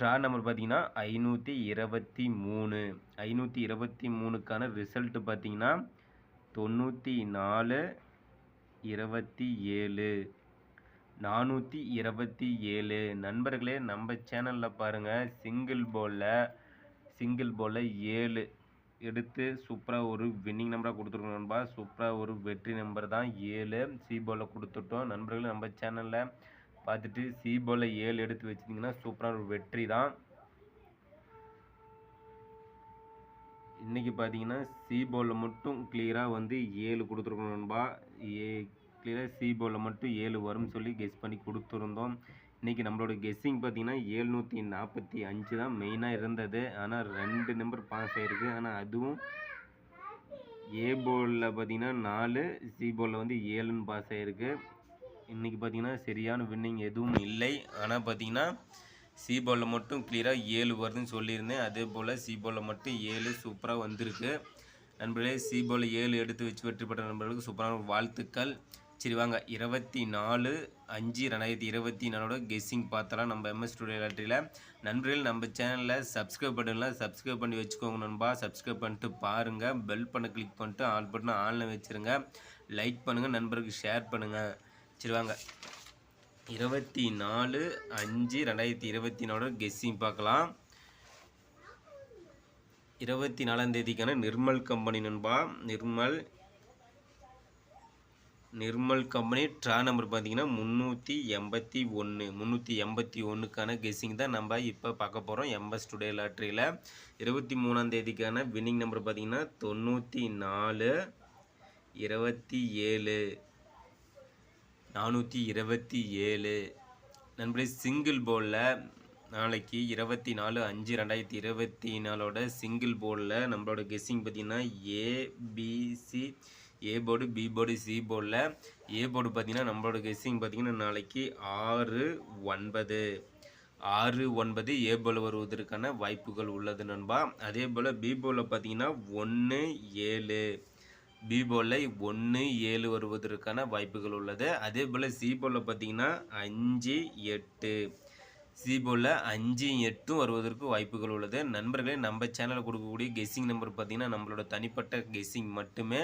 Draw number பார்த்தீங்கன்னா ஐநூற்றி இருபத்தி மூணு. ஐநூற்றி இருபத்தி மூணுக்கான ரிசல்ட்டு பார்த்தீங்கன்னா தொண்ணூற்றி நாலு இருபத்தி ஏழு. நானூற்றி இருபத்தி ஏழு. நண்பர்களே நம்ம சேனலில் பாருங்கள் சிங்கிள் போலில் சிங்கிள் போலில் ஏழு. எடுத்து சூப்பராக ஒரு வின்னிங் நம்பராக கொடுத்துருக்கோம் நண்பா. சூப்பராக ஒரு வெற்றி நம்பர் தான் ஏழு. சி போலில் கொடுத்துட்டோம். நண்பர்களே நம்ம சேனலில் பார்த்துட்டு சி போலில் ஏழு எடுத்து வச்சிட்டிங்கன்னா சூப்பரான ஒரு வெற்றி தான். இன்றைக்கி பார்த்தீங்கன்னா சி போலில் மட்டும் கிளியராக வந்து ஏழு கொடுத்துருக்கணும்பா நண்பா. ஏ கிளியராக சி போலில் மட்டும் ஏழு வரும்னு சொல்லி கெஸ் பண்ணி கொடுத்துருந்தோம். இன்றைக்கி நம்மளோட கெஸ்ஸிங் பார்த்தீங்கன்னா ஏழ்நூற்றி நாற்பத்தி அஞ்சு தான் மெயினாக இருந்தது. ஆனால் ரெண்டு நம்பர் பாஸ் ஆகிருக்கு ஆனால் அதுவும் ஏ போலில் பார்த்தீங்கன்னா நாலு சி போலில் வந்து ஏழுன்னு பாஸ் ஆகிருக்கு இன்றைக்கி பார்த்தீங்கன்னா சரியான வின்னிங் எதுவும் இல்லை. ஆனால் பார்த்தீங்கன்னா சி பாலில் மட்டும் கிளியராக ஏழு வருதுன்னு சொல்லியிருந்தேன். அதே போல் சி பாலில் மட்டும் ஏழு சூப்பராக வந்திருக்கு. நண்பர்களே சி பாலில் ஏழு எடுத்து வச்சு வெற்றி பெற்ற நண்பர்களுக்கு சூப்பரான வாழ்த்துக்கள். சரி வாங்க. இருபத்தி நாலு அஞ்சு ரெண்டாயிரத்தி இருபத்தி நாலோட கெஸ்ஸிங் பார்த்தலாம் நம்ம எம்எஸ் ஸ்டுடியோ லாட்ரியில் நண்பர்கள் நம்ம சேனலில் சப்ஸ்கிரைப் பண்ணலாம் சப்ஸ்கிரைப் பண்ணி வச்சுக்கோங்க நண்பா. சப்ஸ்கிரைப் பண்ணிட்டு பாருங்கள் பெல் பண்ண கிளிக் பண்ணிட்டு ஆல் பட்டனை ஆன்லைன் வச்சுருங்க. லைக் பண்ணுங்கள் நண்பருக்கு ஷேர் பண்ணுங்கள் சரி வாங்க இருபத்தி நாலு அஞ்சு ரெண்டாயிரத்தி இருபத்தி நாலோட கெஸ்ஸிங் பார்க்கலாம். இருபத்தி நாலாம் தேதிக்கான நிர்மல் கம்பெனி நண்பா. Nirmal Nirmal company draw number பார்த்தீங்கன்னா முந்நூற்றி எண்பத்தி ஒன்று முந்நூற்றி எண்பத்தி ஒன்றுக்கான கெஸ்ஸிங் தான் நம்ம இப்போ பார்க்க போகிறோம் எம்எஸ் டுடே லாட்ரியில் இருபத்தி மூணாம் தேதிக்கான வின்னிங் நம்பர் பார்த்தீங்கன்னா தொண்ணூற்றி நாலு இருபத்தி ஏழு நானூற்றி இருபத்தி ஏழு. நண்பர்களே சிங்கிள் போலில் நாளைக்கு இருபத்தி நாலு அஞ்சு ரெண்டாயிரத்தி இருபத்தி நாலோட சிங்கிள் போர்டில் நம்மளோட கெஸ்ஸிங் பார்த்திங்கன்னா ABC A board B board C போர்டில் ஏ போர்டு பார்த்திங்கன்னா நம்மளோட கெஸ்ஸிங் பார்த்திங்கன்னா நாளைக்கு ஆறு ஒன்பது. ஆறு ஒன்பது ஏ போல் வருவதற்கான வாய்ப்புகள் உள்ளது நண்பா. அதே போல் பி போலில் பார்த்தீங்கன்னா ஒன்று ஏழு. பி போலில் ஒன்று ஏழு வருவதற்கான வாய்ப்புகள் உள்ளது. அதே போல் சி போலில் பார்த்தீங்கன்னா அஞ்சு எட்டு. சி போலில் அஞ்சு எட்டும் வருவதற்கு வாய்ப்புகள் உள்ளது. நண்பர்களே நம்ம சேனலில் கொடுக்கக்கூடிய கெஸ்ஸிங் நம்பர் பார்த்திங்கன்னா நம்மளோட தனிப்பட்ட கெஸ்ஸிங் மட்டுமே.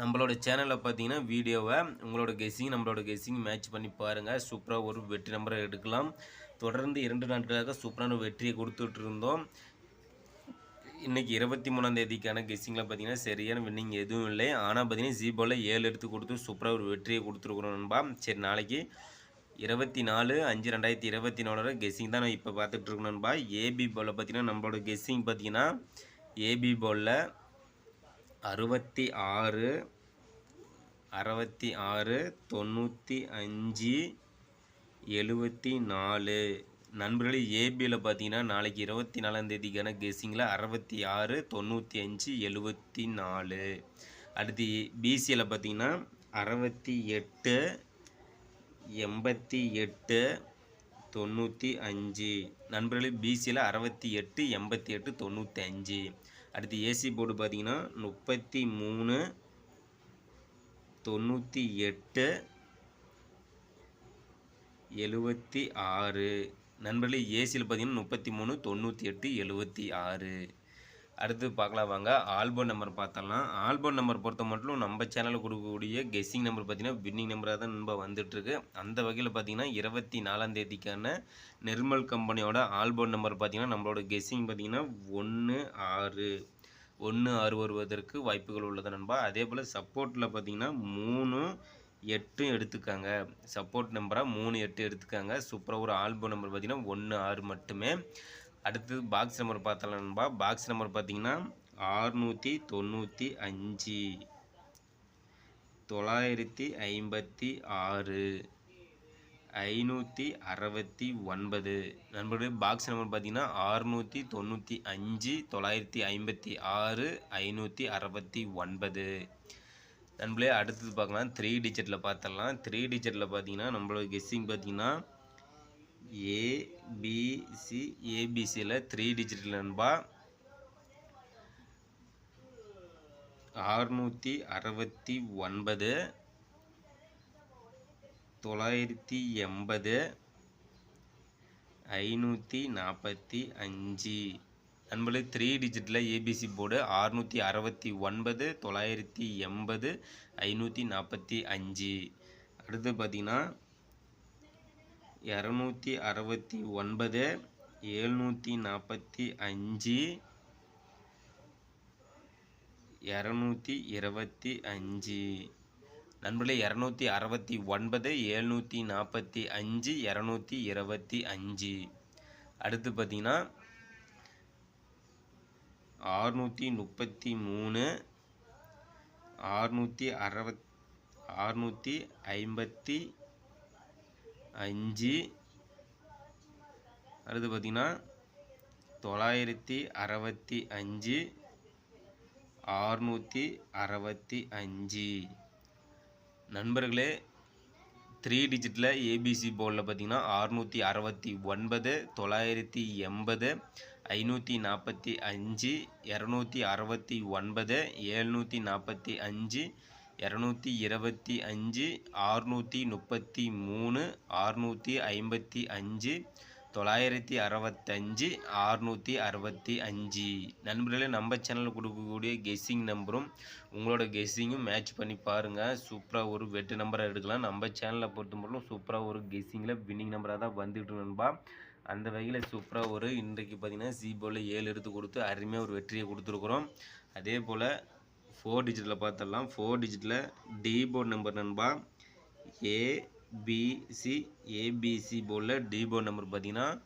நம்மளோட சேனலில் பார்த்தீங்கன்னா வீடியோவை உங்களோட கெஸ்ஸிங் நம்மளோட கெஸ்ஸிங் மேட்ச் பண்ணி பாருங்கள் சூப்பராக ஒரு வெற்றி நம்பரை எடுக்கலாம். தொடர்ந்து இரண்டு நாட்களாக சூப்பரான வெற்றியை கொடுத்துட்ருந்தோம் இன்றைக்கி இருபத்தி மூணாம் தேதிக்கான கெஸ்ஸிங்கில் பார்த்தீங்கன்னா சரியான வின்னிங் எதுவும் இல்லை. ஆனால் பார்த்தீங்கன்னா ஜீபோவில் ஏழு எடுத்து கொடுத்து சூப்பராக ஒரு வெற்றியை கொடுத்துருக்குறோம் நண்பா. சரி நாளைக்கு இருபத்தி நாலு அஞ்சு ரெண்டாயிரத்தி இருபத்தி நாலோட கெஸ்ஸிங் தான் நான் இப்போ பார்த்துட்டு இருக்கோம் நண்பா. ஏபி போலில் பார்த்தீங்கன்னா நம்மளோட கெஸ்ஸிங் பார்த்தீங்கன்னா ஏபி போலில் அறுபத்தி ஆறு அறுபத்தி ஆறு தொண்ணூற்றி அஞ்சு எழுபத்தி நாலு. நண்பர்களே ஏபியில் பார்த்தீங்கன்னா நாளைக்கு இருபத்தி நாலாம் தேதிக்கான கெஸ்ஸிங்கில் அறுபத்தி ஆறு தொண்ணூற்றி அஞ்சு எழுபத்தி நாலு அடுத்து பிசியில் பார்த்தீங்கன்னா அறுபத்தி எட்டு எண்பத்தி எட்டு தொண்ணூற்றி அஞ்சு நண்பர்களே பிசியில் அறுபத்தி எட்டு எண்பத்தி எட்டு தொண்ணூற்றி அஞ்சு அடுத்து ஏசி போர்டு பார்த்தீங்கன்னா முப்பத்தி மூணு தொண்ணூற்றி எட்டு எழுபத்தி ஆறு நண்பர்களே ஏசியில் பார்த்தீங்கன்னா முப்பத்தி மூணு தொண்ணூற்றி எட்டு எழுபத்தி ஆறு. அடுத்து பார்க்கலாம் வாங்க. ஆல்பம் நம்பர் பார்த்தலாம் ஆல்பம் நம்பர் பொறுத்த மட்டும் நம்ம சேனலில் கொடுக்கக்கூடிய கெஸ்ஸிங் நம்பர் பார்த்தீங்கன்னா வின்னிங் நம்பராக தான் நம்ப வந்துட்டுருக்கு. அந்த வகையில் பார்த்தீங்கன்னா இருபத்தி நாலாம் தேதிக்கான நிர்மல் கம்பெனியோட ஆல்பம் நம்பர் பார்த்தீங்கன்னா நம்மளோட கெஸ்ஸிங் பார்த்தீங்கன்னா ஒன்று ஆறு. ஒன்று ஆறு வருவதற்கு வாய்ப்புகள் உள்ளது நண்பா. அதே போல் சப்போர்ட்டில் பார்த்தீங்கன்னா மூணு எட்டும் எடுத்துக்காங்க. சப்போர்ட் நம்பராக மூணு எட்டு எடுத்துக்காங்க. சூப்பராக ஒரு ஆல்பம் நம்பர் பார்த்தீங்கன்னா ஒன்று ஆறு மட்டுமே. அடுத்து பாக்ஸ் நம்பர் பார்த்தலாம்பா பாக்ஸ் நம்பர் பார்த்தீங்கன்னா ஆறுநூற்றி தொண்ணூற்றி அஞ்சு. தொள்ளாயிரத்தி ஐம்பத்தி ஆறு. ஐநூற்றி அறுபத்தி ஒன்பது. நண்பர்களே பாக்ஸ் நம்பர் பார்த்தீங்கன்னா ஆறுநூற்றி தொண்ணூற்றி அஞ்சு தொள்ளாயிரத்தி ஐம்பத்தி ஆறு ஐநூற்றி அறுபத்தி ஒன்பது. நண்பர்களே அடுத்தது பார்க்கலாம். த்ரீ டிஜிட்டில் பார்த்துடலாம். த்ரீ டிஜிட்டில் பார்த்தீங்கன்னா நம்மளோட கெஸ்ஸிங் பார்த்தீங்கன்னா ஏபிசி ஏபிசியில் த்ரீ டிஜிட்டில் நண்பா ஆறுநூற்றி அறுபத்தி ஒன்பது தொள்ளாயிரத்தி எண்பது ஐநூற்றி நாற்பத்தி அஞ்சு. நண்பர்களே த்ரீ டிஜிட்டில் ஏபிசி போர்டு அறுநூற்றி அறுபத்தி ஒன்பது தொள்ளாயிரத்தி எண்பது ஐநூற்றி நாற்பத்தி அஞ்சு. அடுத்து பார்த்தீங்கன்னா இரநூத்தி அறுபத்தி ஒன்பது எழுநூற்றி நாற்பத்தி அஞ்சு இரநூத்தி இருபத்தி அஞ்சு. நண்பர்களே இரநூத்தி அறுபத்தி ஒன்பது எழுநூற்றி நாற்பத்தி அஞ்சு இரநூத்தி இருபத்தி அஞ்சு. அடுத்து பார்த்தீங்கன்னா ஆறுநூற்றி முப்பத்தி மூணு ஆறுநூற்றி அறுபத் ஆறுநூற்றி ஐம்பத்தி அஞ்சு. அடுத்து பார்த்தீங்கன்னா தொள்ளாயிரத்தி அறுபத்தி அஞ்சு ஆறுநூற்றி அறுபத்தி அஞ்சு. நண்பர்களே த்ரீ டிஜிட்டில் ஏபிசி போர்டில் பார்த்தீங்கன்னா அறுநூற்றி அறுபத்தி ஒன்பது தொள்ளாயிரத்தி எண்பது ஐநூற்றி நாற்பத்தி அஞ்சு இரநூத்தி அறுபத்தி ஒன்பது ஏழ்நூற்றி நாற்பத்தி அஞ்சு இரநூத்தி இருபத்தி அஞ்சு ஆறுநூற்றி முப்பத்தி மூணு ஆறுநூற்றி ஐம்பத்தி அஞ்சு தொள்ளாயிரத்தி அறுபத்தஞ்சு அறுநூற்றி அறுபத்தி அஞ்சு. நண்பர்களே நம்ம சேனலில் கொடுக்கக்கூடிய கெஸ்ஸிங் நம்பரும் உங்களோட கெஸ்ஸிங்கும் மேட்ச் பண்ணி பாருங்கள் சூப்பராக ஒரு வெட்டு நம்பரை எடுக்கலாம். நம்ம சேனலை பொறுத்தமட்டும் சூப்பராக ஒரு கெஸ்ஸிங்கில் வின்னிங் நம்பராக தான் வந்துட்டு நண்பா. அந்த வகையில் சூப்பராக ஒரு இன்றைக்கு பார்த்தீங்கன்னா சிபோவில் ஏழு எடுத்து கொடுத்து அருமையாக ஒரு வெற்றியை கொடுத்துருக்குறோம். அதே போல் ஃபோர் டிஜிட்டில் பார்த்துடலாம் ஃபோர் டிஜிட்டில் டி போர்ட் நம்பர் நண்பா. ஏ பிசி ஏபிசி போர்டில் டி நம்பர் பார்த்தீங்கன்னா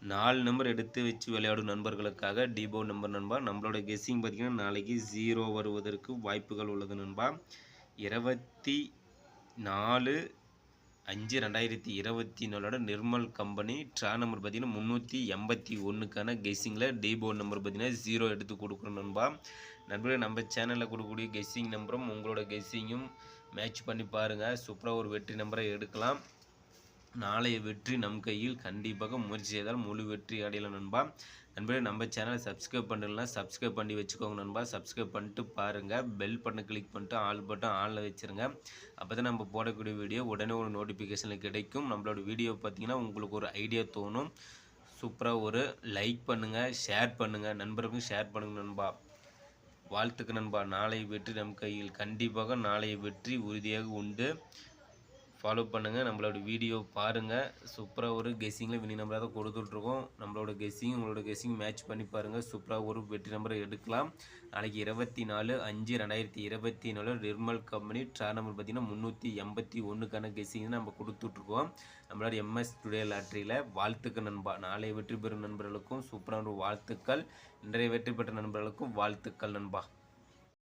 நாலு நம்பர் எடுத்து வச்சு விளையாடும் நண்பர்களுக்காக டி நம்பர் நண்பா. நம்மளோட கெஸ்ஸிங் பார்த்தீங்கன்னா நாளைக்கு ஜீரோ வருவதற்கு வாய்ப்புகள் உள்ளது நண்பா. இருபத்தி நாலு அஞ்சு ரெண்டாயிரத்தி இருபத்தி நாலோட நிர்மல் கம்பெனி ட்ரா நம்பர் பார்த்தீங்கன்னா முந்நூற்றி எண்பத்தி ஒன்றுக்கான கெஸ்ஸிங்கில் டி நம்பர் பார்த்தீங்கன்னா ஜீரோ எடுத்து கொடுக்குறோம் நண்பா. நண்பர்களே நம்ம சேனலில் கொடுக்கக்கூடிய கெஸ்ஸிங் நம்பரும் உங்களோட கெஸ்ஸிங்கும் மேட்ச் பண்ணி பாருங்கள் சூப்பராக ஒரு வெற்றி நம்பரை எடுக்கலாம். நாளைய வெற்றி நம் கையில் கண்டிப்பாக முயற்சி செய்தால் முழு வெற்றி அடையலாம் நண்பா. நண்பர்களே நம்ம சேனலை சப்ஸ்கிரைப் பண்ணலாம் சப்ஸ்கிரைப் பண்ணி வச்சுக்கோங்க நண்பா. சப்ஸ்கிரைப் பண்ணிட்டு பாருங்கள் பெல் பட்டனை கிளிக் பண்ணிட்டு ஆல் பட்டன் ஆனில் வச்சுருங்க. அப்போ தான் நம்ம போடக்கூடிய வீடியோ உடனே ஒரு நோட்டிஃபிகேஷனில் கிடைக்கும். நம்மளோட வீடியோ பார்த்தீங்கன்னா உங்களுக்கு ஒரு ஐடியா தோணும். சூப்பராக ஒரு லைக் பண்ணுங்கள் ஷேர் பண்ணுங்கள் நண்பருக்கும் ஷேர் பண்ணுங்கள் நண்பா. வாழ்த்துக்கு நண்பா. நாளை வெற்றி நம் கையில். கண்டிப்பாக நாளைய வெற்றி உறுதியாக உண்டு. ஃபாலோ பண்ணுங்கள் நம்மளோட வீடியோ பாருங்கள் சூப்பராக ஒரு கெஸ்ஸிங்கில் வினி நம்பராக தான் கொடுத்துட்ருக்கோம். நம்மளோட கெஸ்ஸிங் உங்களோட கெஸ்ஸிங் மேட்ச் பண்ணி பாருங்கள் சூப்பராக ஒரு வெற்றி நம்பரை எடுக்கலாம். நாளைக்கு இருபத்தி நாலு அஞ்சு ரெண்டாயிரத்தி இருபத்தி நாலு நிர்மல் கம்பெனி ட்ரா நம்பர் பார்த்தீங்கன்னா முந்நூற்றி எண்பத்தி ஒன்றுக்கான கெஸ்ஸிங் நம்ம கொடுத்துட்ருக்கோம். நம்மளோட எம்எஸ் டுடே லாட்ரியில் வாழ்த்துக்கள் நண்பா. நாளை வெற்றி பெறும் நண்பர்களுக்கும் சூப்பரான ஒரு வாழ்த்துக்கள். இன்றைய வெற்றி பெற்ற நண்பர்களுக்கும் வாழ்த்துக்கள் நண்பா.